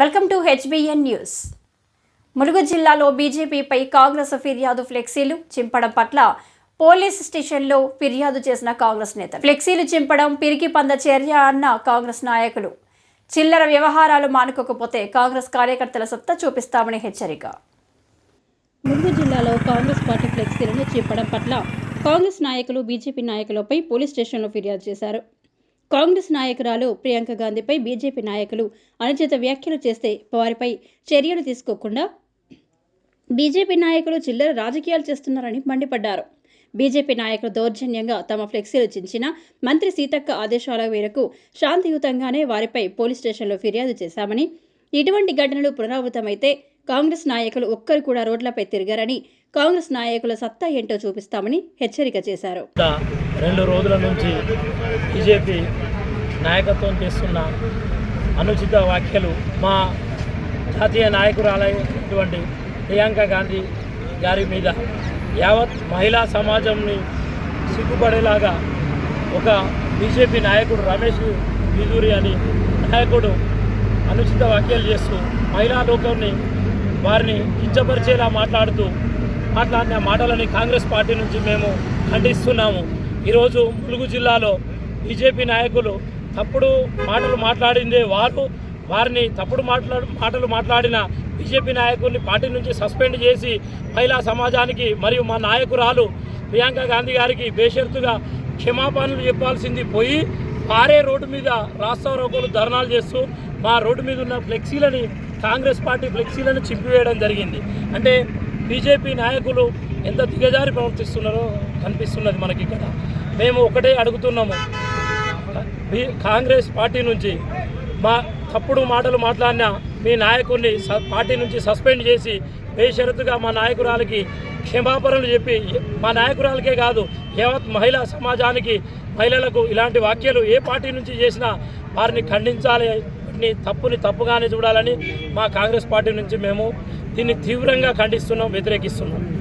Welcome to HBN news Mulugu జిల్లాలో బీజేపీపై కాంగ్రెస్ ఫిర్యాదు ఫ్లెక్సీలు చింపడం పట్ల పోలీస్ స్టేషన్లో ఫిర్యాదు చేసిన కాంగ్రెస్ నేత ఫ్లెక్సీలు చింపడం పిరికి పంద చర్య అన్న కాంగ్రెస్ నాయకులు. చిల్లర వ్యవహారాలు మానుకోకపోతే కాంగ్రెస్ కార్యకర్తల సత్తా చూపిస్తామని హెచ్చరిక. ములుగు జిల్లాలో కాంగ్రెస్ పార్టీ ఫ్లెక్సీలను చింపడం పట్ల కాంగ్రెస్ నాయకులు బీజేపీ నాయకులపై పోలీస్ స్టేషన్లో ఫిర్యాదు చేశారు. కాంగ్రెస్ నాయకురాలు ప్రియాంక గాంధీపై బీజేపీ నాయకులు అనుచిత వ్యాఖ్యలు చేస్తే వారిపై చర్యలు తీసుకోకుండా బీజేపీ నాయకులు చిల్లర రాజకీయాలు చేస్తున్నారని మండిపడ్డారు. బీజేపీ నాయకులు దౌర్జన్యంగా తమ ఫ్లెక్సీలు చించిన మంత్రి సీతక్క ఆదేశాల మేరకు శాంతియుతంగానే వారిపై పోలీస్ స్టేషన్లో ఫిర్యాదు చేశామని ఇటువంటి ఘటనలు పునరావృతమైతే కాంగ్రెస్ నాయకులు ఒక్కరు కూడా రోడ్లపై తిరిగారని కాంగ్రెస్ నాయకుల సత్తా ఏంటో చూపిస్తామని హెచ్చరిక చేశారు. రెండు రోజుల నుంచి బీజేపీ నాయకత్వం చేస్తున్న అనుచిత వ్యాఖ్యలు మా జాతీయ నాయకురాలైనటువంటి ప్రియాంక గాంధీ గారి మీద యావత్ మహిళా సమాజంని సిగ్గుపడేలాగా ఒక బీజేపీ నాయకుడు రమేష్ బిదూరి అని నాయకుడు అనుచిత వ్యాఖ్యలు చేస్తూ మహిళా లోకాన్ని వారిని కించపరిచేలా మాట్లాడుతూ మాట్లాడిన మాటలని కాంగ్రెస్ పార్టీ నుంచి మేము ఖండిస్తున్నాము. ఈరోజు ములుగు జిల్లాలో బీజేపీ నాయకులు తప్పుడు మాటలు మాట్లాడిందే వారు. వారిని తప్పుడు మాట్లాడు మాటలు మాట్లాడిన బీజేపీ నాయకుల్ని పార్టీ నుంచి సస్పెండ్ చేసి మహిళా సమాజానికి మరియు మా నాయకురాలు ప్రియాంక గాంధీ గారికి బేషరతుగా క్షమాపణలు చెప్పాల్సింది పోయి వారే రోడ్డు మీద రాస్తారోకోలు ధర్నాలు చేస్తూ మా రోడ్డు మీద ఉన్న ఫ్లెక్సీలని కాంగ్రెస్ పార్టీ ఫ్లెక్సీలను చింపివేయడం జరిగింది. అంటే బీజేపీ నాయకులు ఎంత దిగజారి ప్రవర్తిస్తున్నారో కనిపిస్తున్నది మనకి ఇక్కడ. మేము ఒకటే అడుగుతున్నాము. కాంగ్రెస్ పార్టీ నుంచి మా తప్పుడు మాటలు మాట్లాడిన మీ నాయకుడిని స- పార్టీ నుంచి సస్పెండ్ చేసి బేషరతుగా మా నాయకురాలకి క్షమాపణలు చెప్పి మా నాయకురాలకే కాదు యావత్ మహిళా సమాజానికి మహిళలకు ఇలాంటి వ్యాఖ్యలు ఏ పార్టీ నుంచి చేసినా వారిని ఖండించాలి వాటిని తప్పుని తప్పుగానే చూడాలని మా కాంగ్రెస్ పార్టీ నుంచి మేము దీన్ని తీవ్రంగా ఖండిస్తున్నాం వ్యతిరేకిస్తున్నాం.